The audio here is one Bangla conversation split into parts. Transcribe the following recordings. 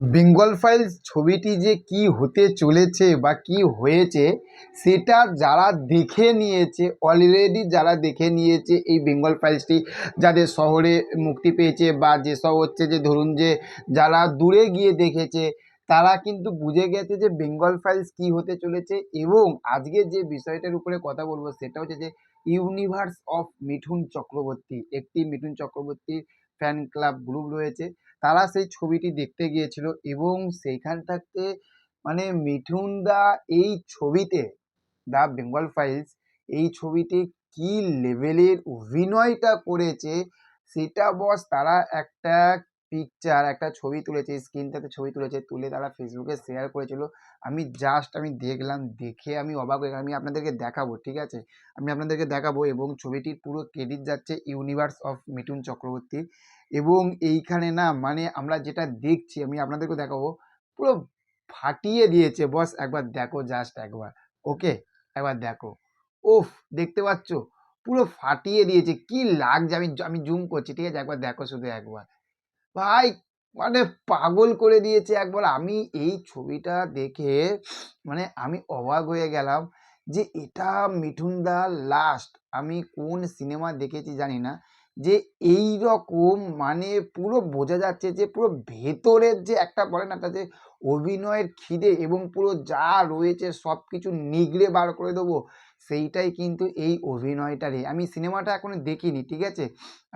বেঙ্গল ফাইলস ছবিটি যে কি হতে চলেছে বা কি হয়েছে, সেটা যারা দেখে নিয়েছে অলরেডি যারা দেখে নিয়েছে এই বেঙ্গল ফাইলসটি, যাদের শহরে মুক্তি পেয়েছে বা যেসব হচ্ছে যে ধরুন যে যারা দূরে গিয়ে দেখেছে, তারা কিন্তু বুঝে গেছে যে বেঙ্গল ফাইলস কি হতে চলেছে এবং আজকে যে বিষয়টার উপরে কথা বলব সেটা হচ্ছে যে ইউনিভার্স অফ মিঠুন চক্রবর্তী, একটি মিঠুন চক্রবর্তীর ফ্যান ক্লাব গ্রুপ রয়েছে। তারা সেই ছবিটি দেখতে গিয়েছিল এবং সেইখান থাকতে মানে মিঠুন দা এই ছবিতে, দা বেঙ্গল ফাইলস, এই ছবিতে কি লেভেলের অভিনয়টা করেছে, সেটা বস তারা একটা পিকচার একটা ছবি তুলেছে স্ক্রিনটাতে ছবি তুলেছে, তুলে তারা ফেসবুকে শেয়ার করেছিল। আমি জাস্ট আমি দেখলাম, দেখে আমি অবাক হয়ে আমি আপনাদেরকে দেখাবো, ঠিক আছে? আমি আপনাদেরকে দেখাবো এবং ছবিটির পুরো ক্রেডিট যাচ্ছে ইউনিভার্স অফ মিঠুন চক্রবর্তীর এবং এইখানে না মানে আমরা যেটা দেখছি, আমি আপনাদেরকে দেখাবো, পুরো ফাটিয়ে দিয়েছে। বস, একবার দেখো জাস্ট একবার ওকে একবার দেখো। ওফ দেখতে পাচ্ছ? পুরো ফাটিয়ে দিয়েছে। কি লাগছে? আমি আমি জুম করছি, ঠিক আছে? একবার দেখো শুধু একবার। ভাই মানে পাগল করে দিয়েছে। একবার আমি এই ছবিটা দেখে মানে আমি অবাক হয়ে গেলাম যে এটা মিঠুন দা লাস্ট আমি কোন সিনেমা দেখেছি জানি না। যে এই রকম মানে পুরো বোঝা যাচ্ছে যে পুরো ভেতরের যে একটা বলে না যে অভিনয়ের খিদে এবং পুরো যা রয়েছে সব কিছু নিগড়ে বার করে দেবো, সেইটাই কিন্তু এই অভিনয়টারই আমি সিনেমাটা এখনও দেখিনি, ঠিক আছে?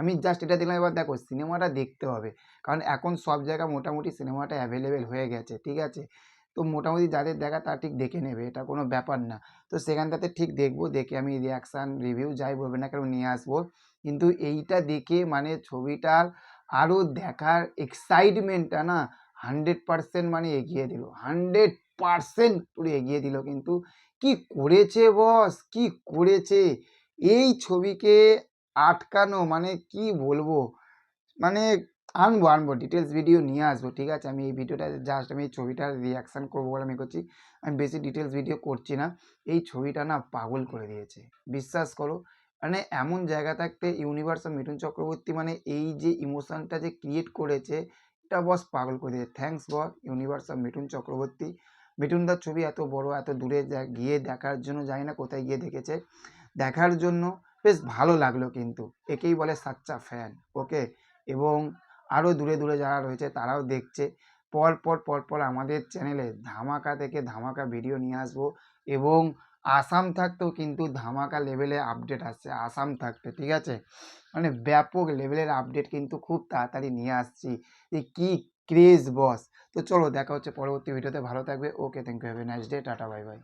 আমি জাস্ট এটা দেখলাম, এবার দেখো, সিনেমাটা দেখতে হবে। কারণ এখন সব জায়গায় মোটামুটি সিনেমাটা অ্যাভেলেবেল হয়ে গেছে, ঠিক আছে? তো মোটামুটি যাদের দেখা তারা ঠিক দেখে নেবে, এটা কোনো ব্যাপার না। তো সেখানটাতে ঠিক দেখব, দেখে আমি রিয়াকশান রিভিউ যাই বলবে না কেন নিয়ে আসব। কিন্তু এইটা দেখে মানে ছবিটার আরও দেখার এক্সাইটমেন্টটা না হান্ড্রেড পারসেন্ট মানে এগিয়ে দিল। হান্ড্রেড পারসেন্ট পুরো এগিয়ে দিল কিন্তু। কি করেছে বস কি করেছে? এই ছবিকে আটকানো মানে কি বলব? মানে আনব আনব ডিটেলস ভিডিও নিয়ে আসব, ঠিক আছে? আমি এই ভিডিওটা জাস্ট আমি এই ছবিটার রিয়াকশান করব বলে আমি করছি। আমি বেশি ডিটেলস ভিডিও করছি না। এই ছবিটা না পাগল করে দিয়েছে। বিশ্বাস করো মানে এমন জায়গা থাকতে ইউনিভার্স মিঠুন চক্রবর্তী মানে এই যে ইমোশনটা যে ক্রিয়েট করেছে, এটা বস পাগল করে দিয়েছে। থ্যাংকস বর ইউনিভার্স মিঠুন চক্রবর্তী। মিঠুনদার ছবি এত বড়, এত দূরে গিয়ে দেখার জন্য, জানি না কোথায় গিয়ে দেখেছে। দেখার জন্য বেশ ভালো লাগল কিন্তু। একেই বলে সাচ্চা ফ্যান ওকে এবং আরও দূরে দূরে যারা রয়েছে তারাও দেখছে। পর পর পর পর আমাদের চ্যানেলে ধামাকা থেকে ধামাকা ভিডিও নিয়ে আসব এবং আসাম থাকতেও কিন্তু ধামাকা লেভেলে আপডেট আসছে, আসাম থাকতে, ঠিক আছে? মানে ব্যাপক লেভেলের আপডেট কিন্তু খুব তাড়াতাড়ি নিয়ে আসছি। যে কী ক্রেজ বস তো চলো দেখা হচ্ছে পরবর্তী ভিডিওতে ভালো থাকবে okay thank you have a nice day tata bye bye